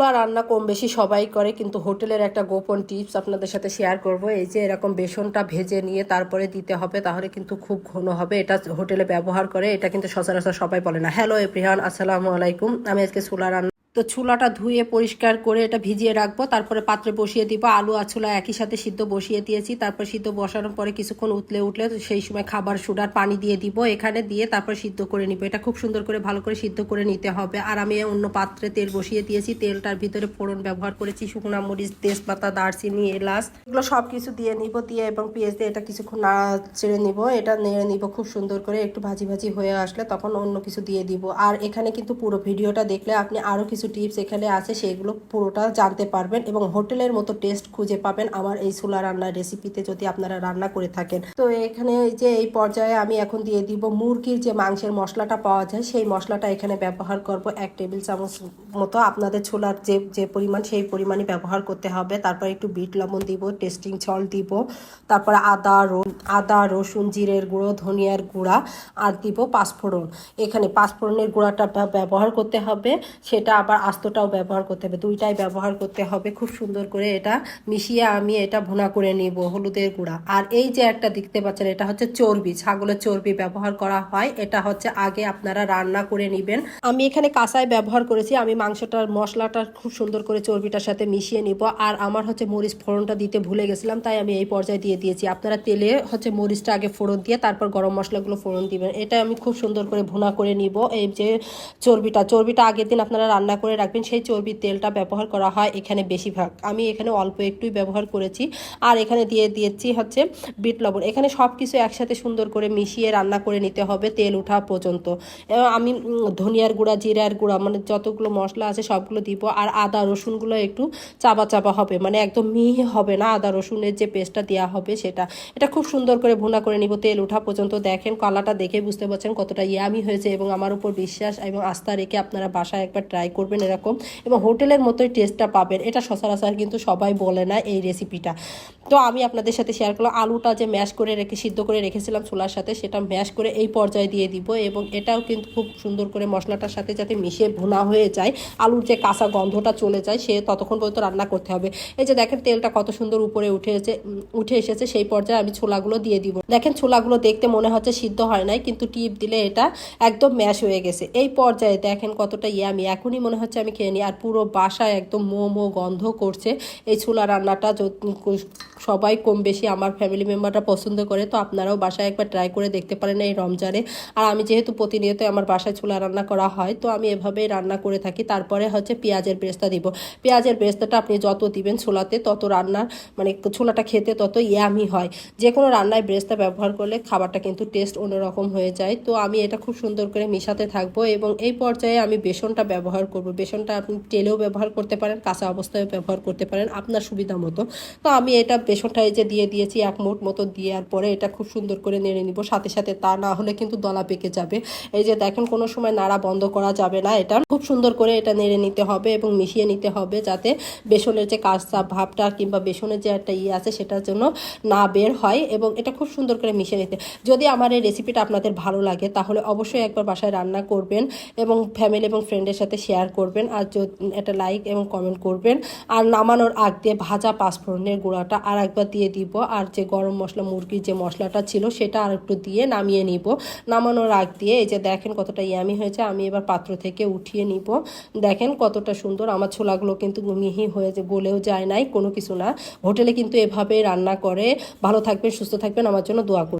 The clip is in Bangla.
ছোলা রান্না কম বেশি সবাই করে, কিন্তু হোটেলের একটা গোপন টিপস আপনাদের সাথে শেয়ার করব। এই যে এরকম বেসনটা ভেজে নিয়ে তারপরে দিতে হবে, তাহলে কিন্তু খুব ঘন হবে। এটা হোটেলে ব্যবহার করে, এটা কিন্তু সচরাচর সবাই বলে না। হ্যালো এপ্রিহান আসসালামু আলাইকুম। আমি আজকে সোলা রান্না তো চুলাটা ধুয়ে পরিষ্কার করে এটা ভিজিয়ে রাখব, তারপরে পাত্রে বসিয়ে দিব, আলু আর ছোলা একই সাথে সিদ্ধ বসিয়ে দিয়েছি, তারপর সিদ্ধ বসানোর পরে কিছুক্ষণ উতলে উঠলে সেই সময় খাবার সুডার পানি দিয়ে দিব, এখানে দিয়ে তারপর সিদ্ধ করে নিব, এটা খুব সুন্দর করে ভালো করে সিদ্ধ করে নিতে হবে, আর আমি অন্য পাত্রে তেল বসিয়ে দিয়েছি, তেলটার ভিতরে ফোড়ন ব্যবহার করেছি, শুকনো মরিচ, তেজপাতা, দারচিনি, এলাচ, এগুলো সব কিছু দিয়ে নিব, দিয়ে এবং পেঁয়াজ দিয়ে এটা কিছুক্ষণ না ছেড়ে নিব, এটা নেড়ে নিব খুব সুন্দর করে, একটু ভাজি ভাজি হয়ে আসলে তখন অন্য কিছু দিয়ে দিব, আর এখানে কিন্তু পুরো ভিডিওটা দেখলে আপনি আরও কিছু টিপস এখানে আছে, সেগুলো পুরোটা জানতে পারবেন এবং হোটেলের মতো টেস্ট খুঁজে পাবেন আমার এই ছোলা রান্নার রেসিপিতে যদি আপনারা রান্না করে থাকেন। তো এখানে যে এই পর্যায়ে আমি এখন দিয়ে দিব মুরগির যে মাংসের মশলাটা পাওয়া যায়, সেই মশলাটা এখানে ব্যবহার করব এক টেবিল চামচ মতো। আপনাদের ছোলার যে যে পরিমাণ, সেই পরিমাণই ব্যবহার করতে হবে। তারপর একটু বিট লবণ দিব, টেস্টিং ছল দিব। তারপর আদা আদা, রসুন, জিরের গুঁড়ো, ধনিয়ার গুঁড়া আর দিব পাঁচফোড়ন। এখানে পাঁচফোড়নের গুঁড়াটা ব্যবহার করতে হবে। সেটা আবার আস্তটাও ব্যবহার করতে হবে, দুইটাই ব্যবহার করতে হবে, খুব সুন্দর করে এটা মিশিয়ে আমি এটা ভুনা করে নিব, হলুদের গুঁড়া। আর এই যে একটা দেখতে পাচ্ছেন, এটা হচ্ছে চর্বি, ছাগলের চর্বি ব্যবহার করা হয়, এটা হচ্ছে আগে আপনারা রান্না করে নেবেন। আমি এখানে কাঁচায় ব্যবহার করেছি, আমি মাংসটার মশলাটা খুব সুন্দর করে চর্বিটার সাথে মিশিয়ে নিব, আর আমার হচ্ছে মরিচ ফোড়নটা দিতে ভুলে গেছিলাম, তাই আমি এই পর্যায়ে দিয়ে দিয়েছি। আপনারা তেলে হচ্ছে মরিচটা আগে ফোড়ন দিয়ে তারপর গরম মশলাগুলো ফোড়ন দিবেন। এটা আমি খুব সুন্দর করে ভুনা করে নিব, এই যে চর্বিটা চর্বিটা আগের দিন আপনারা রান্না করে রাখবেন, সেই চর্বির তেলটা ব্যবহার করা হয় এখানে বেশিরভাগ। আমি এখানে অল্প একটুই ব্যবহার করেছি। আর এখানে দিয়ে দিয়েছি হচ্ছে বিট লবণ। এখানে সব কিছু একসাথে সুন্দর করে মিশিয়ে রান্না করে নিতে হবে তেল ওঠা পর্যন্ত। আমি ধনিয়ার গুঁড়া, জিরার গুঁড়া মানে যতগুলো মশলা আছে সবগুলো দিব। আর আদা রসুনগুলো একটু চাপা চাপা হবে মানে একদম মিহি হবে না আদা রসুনের যে পেস্টটা দেওয়া হবে সেটা। এটা খুব সুন্দর করে ভুনা করে নিব তেল ওঠা পর্যন্ত। দেখেন কলাটা দেখে বুঝতে পারছেন কতটা ইয়ামি হয়েছে এবং আমার উপর বিশ্বাস এবং আস্থা রেখে আপনারা বাসায় একবার ট্রাই করবেন। এরকম। এবং হোটেলের মতোই টেস্টটা পাবেন। এটা সচরাচর কিন্তু সবাই বলে না এই রেসিপিটা তো আমি আপনাদের সাথে শেয়ার করলাম। আলুটা যে ম্যাশ করে রেখে, সিদ্ধ করে রেখেছিলাম ছোলার সাথে, সেটা ম্যাশ করে এই পর্যায়ে দিয়ে দিব এবং এটাও কিন্তু খুব সুন্দর করে মশলাটার সাথে যাতে মিশিয়ে ভুনা হয়ে যায়, আলুর যে কাঁচা গন্ধটা চলে যায়, সে ততক্ষণ পর্যন্ত রান্না করতে হবে। এই যে দেখেন তেলটা কত সুন্দর উপরে উঠে এসে উঠে এসেছে, সেই পর্যায়ে আমি ছোলাগুলো দিয়ে দিব। দেখেন ছোলাগুলো দেখতে মনে হচ্ছে সিদ্ধ হয় নাই, কিন্তু টিপ দিলে এটা একদম ম্যাশ হয়ে গেছে। এই পর্যায়ে দেখেন কতটা ইয়ামি এখনই মনে হচ্ছে আমি খেয়ে নিই। আর পুরো বাসায় একদম মো মো গন্ধ করছে, এই ছোলা রান্নাটা সবাই কম বেশি আমার ফ্যামিলি মেম্বাররা পছন্দ করে, তো আপনারাও বাসায় একবার ট্রাই করে দেখতে পারেন এই রমজানে। আর আমি যেহেতু প্রতিনিয়ত আমার বাসায় ছোলা রান্না করা হয়, তো আমি এভাবেই রান্না করে থাকি। তারপরে হচ্ছে পেঁয়াজের বেরেস্তা দিব। পেঁয়াজের বেরেস্তাটা আপনি যত দিবেন ছোলাতে তত রান্নার মানে ছোলাটা খেতে তত ইয়ামি হয়। যে কোনো রান্নায় বেরেস্তা ব্যবহার করলে খাবারটা কিন্তু টেস্ট অন্যরকম হয়ে যায়। তো আমি এটা খুব সুন্দর করে মিশাতে থাকব এবং এই পর্যায়ে আমি বেসনটা ব্যবহার করব। বেসনটা আপনি তেলেও ব্যবহার করতে পারেন, কাঁচা অবস্থায় ব্যবহার করতে পারেন আপনার সুবিধা মতো। তো আমি এটা বেসনটা যে দিয়ে দিয়েছি, এক মুঠ মতো দেওয়ার পরে এটা খুব সুন্দর করে নেড়ে নিব। সাথে সাথে তা না হলে কিন্তু দলা পেকে যাবে। এই যে দেখেন, কোনো সময় নাড়া বন্ধ করা যাবে না। এটা খুব সুন্দর করে এটা নেড়ে নিতে হবে এবং মিশিয়ে নিতে হবে যাতে বেসনের যে কাঁচা ভাবটা কিংবা বেসনের যে একটা ইয়ে আছে, সেটার জন্য না বের হয় এবং এটা খুব সুন্দর করে মিশিয়ে নিতে। যদি আমার এই রেসিপিটা আপনাদের ভালো লাগে, তাহলে অবশ্যই একবার বাসায় রান্না করবেন এবং ফ্যামিলি এবং ফ্রেন্ডের সাথে শেয়ার করবেন। আর এটা লাইক এবং কমেন্ট করবেন। আর নামানোর আগ দিয়ে ভাজা পাঁচফোড়নের গুঁড়াটা আর একবার দিয়ে দিব। আর যে গরম মশলা, মুরগির যে মশলাটা ছিল সেটা আর একটু দিয়ে নামিয়ে নিব। নামানোর আগ দিয়ে এই যে দেখেন কতটা ইয়ামি হয়েছে, আমি এবার পাত্র থেকে উঠিয়ে নিব। দেখেন কতটা সুন্দর, আমার ছোলাগুলো কিন্তু মিহি হয়েছে গলেও যায় নাই, কোনো কিছু না। হোটেলে কিন্তু এভাবে রান্না করে। ভালো থাকবেন, সুস্থ থাকবেন, আমার জন্য দোয়া করুন।